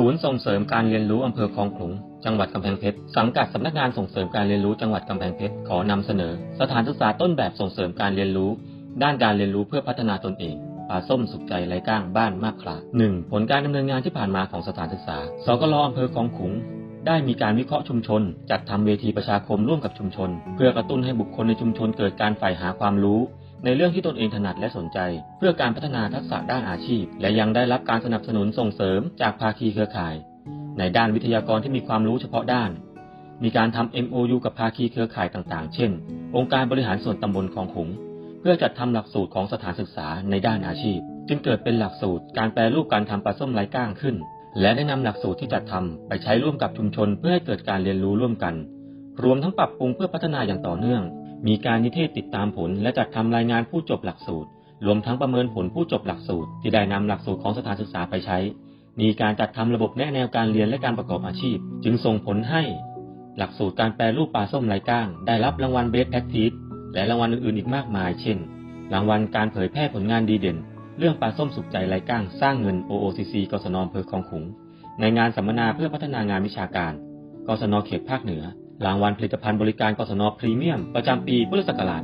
ศูนย์ส่งเสริมการเรียนรู้อำเภอคลองขลุง จังหวัดกำแพงเพชร สังกัดสำนักงานส่งเสริมการเรียนรู้จังหวัดกำแพงเพชร ขอนำเสนอ สถานศึกษาต้นแบบส่งเสริมการเรียนรู้ ด้านการเรียนรู้เพื่อพัฒนาตนเองปลาส้มสุขใจไร้ก้างบ้านมากคลาหนึ่งผลการดำเนินงานที่ผ่านมาของสถานศึกษา สกลอำเภอคลองขลุงได้มีการวิเคราะห์ชุมชน จัดทำเวทีประชาคมร่วมกับชุมชน เพื่อกระตุ้นให้บุคคลในชุมชนเกิดการใฝ่หาความรู้ ในเรื่องที่ตนเองถนัดและสนใจ เพื่อการพัฒนาทักษะด้านอาชีพ และยังได้รับการสนับสนุนส่งเสริมจากภาคีเครือข่าย ในด้านวิทยากรที่มีความรู้เฉพาะด้าน มีการทำ MOU กับภาคีเครือข่ายต่างๆ เช่น องค์การบริหารส่วนตำบลคลองขุงเพื่อจัดทำหลักสูตรของสถานศึกษาในด้านอาชีพ จึงเกิดเป็นหลักสูตรการแปรรูปการทำปลาส้มไร้ก้างขึ้น และได้นำหลักสูตรที่จัดทำไปใช้ร่วมกับชุมชนเพื่อให้เกิดการเรียนรู้ร่วมกัน รวมทั้งปรับปรุงเพื่อพัฒนาอย่างต่อเนื่อง มีการนิเทศติดตามผล และจัดทำรายงานผู้จบหลักสูตร รวมทั้งประเมินผลผู้จบหลักสูตร ที่ได้นำหลักสูตรของสถานศึกษาไปใช้ มีการจัดทำระบบแนะแนวการเรียนและการประกอบอาชีพ จึงส่งผลให้ หลักสูตรการแปรรูปปลาส้มไร้ก้าง ได้รับรางวัลเบสแ a คทีสและรางวัลอื่นๆอีกมากมาย เช่น รางวัลการเผยแพร่ผลงานดีเด่น เรื่องปลาส้มสุขใจไร้ก้างสร้างเงิน OOCC กศนอำเภอคลองขุง ในงานสัมมนาเพื่อพัฒนางานวิชาการ กศนเขตภาคเหนือ รางวัลผลิตภัณฑ์บริการกศนพรีเมียม ประจำปีพุทธศักราช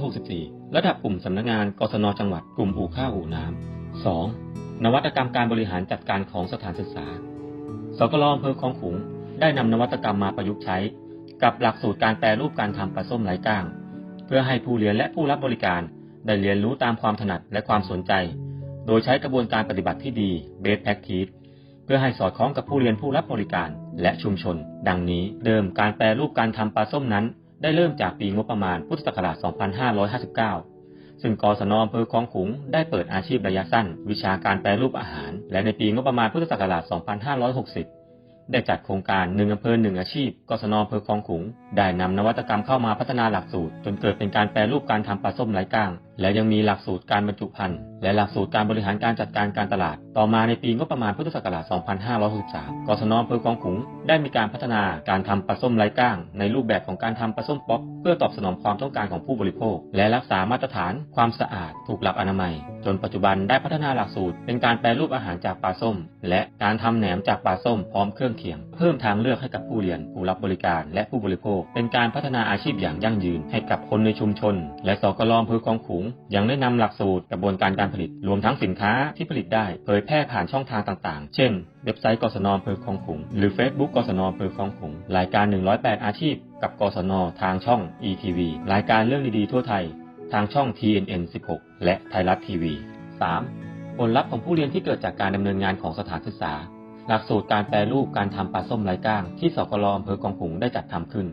2564 ระดับกลุ่มสำนักงานกศนจังหวัด กลุ่มอู่ข้าวอู่น้ำ 2. นวัตกรรมการบริหารจัดการของสถานศึกษา สกลอำเภอคลองขุง ได้นำนวัตกรรมมาประยุกต์ใช้ กับหลักสูตรการแปรรูปการทำปลาส้มไร้ก้าง เพื่อให้ผู้เรียนและผู้รับบริการ ได้เรียนรู้ตามความถนัดและความสนใจ โดยใช้กระบวนการปฏิบัติที่ดี Best Practice พื่อให้สอดคล้องกับผู้เรียนผู้รับบริการและชุมชน ดังนี้เดิมการแปรรูปการทำปลาส้มนั้น ได้เริ่มจากปีงบประมาณพุทธศักราช 2559 ซึ่งกศนอำเภอคลองขุงได้เปิดอาชีพระยะสั้น วิชาการแปรรูปอาหาร และในปีงบประมาณพุทธศักราช 2560 ได้จัดโครงการหนึ่งอำเภอหนึ่งอาชีพกศนอำเภอคลองขุง ได้นำนวัตกรรมเข้ามาพัฒนาหลักสูตร จนเกิดเป็นการแปรรูปการทำปลาส้มไร้ก้าง และยังมีหลักสูตรการบรรจุภัณฑ์และหลักสูตรการบริหารการจัดการการตลาด ต่อมาในปีงบประมาณพุทธศักราช 2563 กศนอำเภอคลองขุงได้มีการพัฒนาการทำปลาส้มไร้ก้าง ในรูปแบบของการทำปลาส้มป๊อกเพื่อตอบสนองความต้องการของผู้บริโภค และรักษามาตรฐานความสะอาด ถูกหลักอนามัย จนปัจจุบันได้พัฒนาหลักสูตร เป็นการแปรรูปอาหารจากปลาส้ม และการทำแหนมจากปลาส้มพร้อมเครื่องเคียง พิ่มทางเลือกให้กับผู้เรียน ผู้รับบริการและผู้บริโภค เป็นการพัฒนาอาชีพอย่างยั่งยืนให้กับคนในชุมชน และสกลอำเภอคลองขุง ยังได้นำหลักสูตรกระบวนการการผลิต รวมทั้งสินค้าที่ผลิตได้เผยแพร่ผ่านช่องทางต่างๆ เช่น เว็บไซต์กศนอำเภอคลองขุง หรือ Facebook กศนอำเภอคลองขุง รายการ 108 อาชีพ กับกศนทางช่อง ETV รายการเรื่องดีๆทั่วไทย ทางช่อง TNN 16 และไทยรัฐทีวี 3. ผลลัพธ์ของผู้เรียนที่เกิดจากการดำเนินงานของสถานศึกษา หลักสูตรการแปรรูปการทำปลาส้มไร้ก้างที่สกลอำเภอกองขุงได้จัดทำขึ้น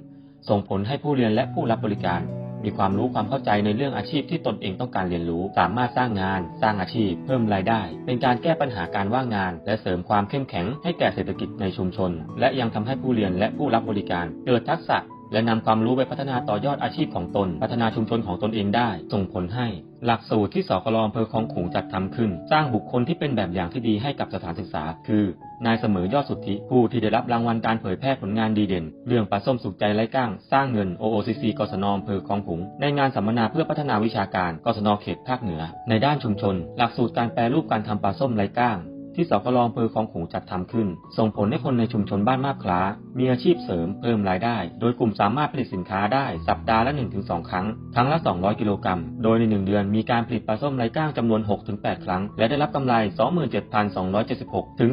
ส่งผลให้ผู้เรียนและผู้รับบริการ มีความรู้ความเข้าใจในเรื่องอาชีพที่ตนเองต้องการเรียนรู้ สามารถสร้างงาน สร้างอาชีพ เพิ่มรายได้ เป็นการแก้ปัญหาการว่างงาน และเสริมความเข้มแข็งให้แก่เศรษฐกิจในชุมชน และยังทำให้ผู้เรียนและผู้รับบริการเกิดทักษะ และนำความรู้ไปพัฒนาต่อยอดอาชีพของตน พัฒนาชุมชนของตนเองได้ ส่งผลให้ หลักสูตรที่สกลอำเภอคลองขุงจัดทำขึ้น สร้างบุคคลที่เป็นแบบอย่างที่ดีให้กับสถานศึกษา คือนายเสมอยอดสุทธิ ผู้ที่ได้รับรางวัลการเผยแพร่ผลงานดีเด่น เรื่องปลาส้มสุขใจไร้ก้าง สร้างเงิน OOCC กศนอำเภอคลองขุง ในงานสัมมนาเพื่อพัฒนาวิชาการกศนเขตภาคเหนือ ในด้านชุมชน หลักสูตรการแปรรูปการทำปลาส้มไร้ก้างที่สกลอำเภอคลองขุงจัดทำขึ้น ส่งผลให้คนในชุมชนบ้านมาบคล้า มีอาชีพเสริมเพิ่มรายได้ โดยกลุ่มสามารถผลิตสินค้าได้สัปดาห์ละ 1-2 ครั้ง ครั้งละ 200 กิโลกรัม โดยใน 1 เดือนมีการผลิตปลาส้มไร้ก้างจำนวน 6-8 ครั้ง และได้รับกำไร 27,276 ถึง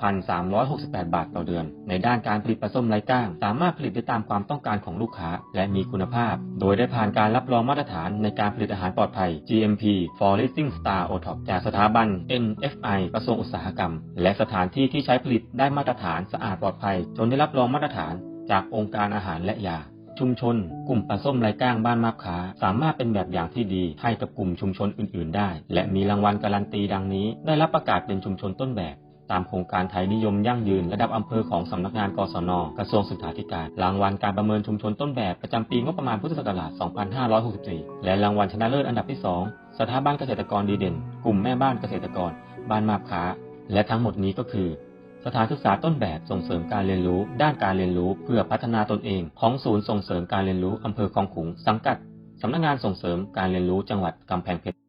36,368 บาทต่อเดือน ในด้านการผลิตปลาส้มไร้ก้าง สามารถผลิตได้ตามความต้องการของลูกค้า และมีคุณภาพ โดยได้ผ่านการรับรองมาตรฐานในการผลิตอาหารปลอดภัย GMP for Racing Star OTOP จากสถาบัน NFI กระทรวงอุตสาหกรรม และสถานที่ที่ใช้ผลิตได้มาตรฐานสะอาดปลอดภัยจนได้รับรองมาตรฐานจากองค์การอาหารและยา ชุมชน กลุ่มปลาส้มไร้ก้างบ้านมาบขาสามารถเป็นแบบอย่างที่ดีให้กับกลุ่มชุมชนอื่น ๆ ได้ และมีรางวัลการันตีดังนี้ ได้รับประกาศเป็นชุมชนต้นแบบตามโครงการไทยนิยมยั่งยืนระดับอำเภอของสำนักงานกศน กระทรวงศึกษาธิการ รางวัลการประเมินชุมชนต้นแบบประจำปีงบประมาณพุทธศักราช 2564 และรางวัลชนะเลิศอันดับที่ 2 สถาบันเกษตรกรดีเด่น กลุ่มแม่บ้านเกษตรกร บ้านมาบขาและทั้งหมดนี้ก็คือ สถานศึกษาต้นแบบส่งเสริมการเรียนรู้ ด้านการเรียนรู้เพื่อพัฒนาตนเองของศูนย์ส่งเสริมการเรียนรู้อำเภอคลองขุงสังกัดสำนักงานส่งเสริมการเรียนรู้จังหวัดกำแพงเพชร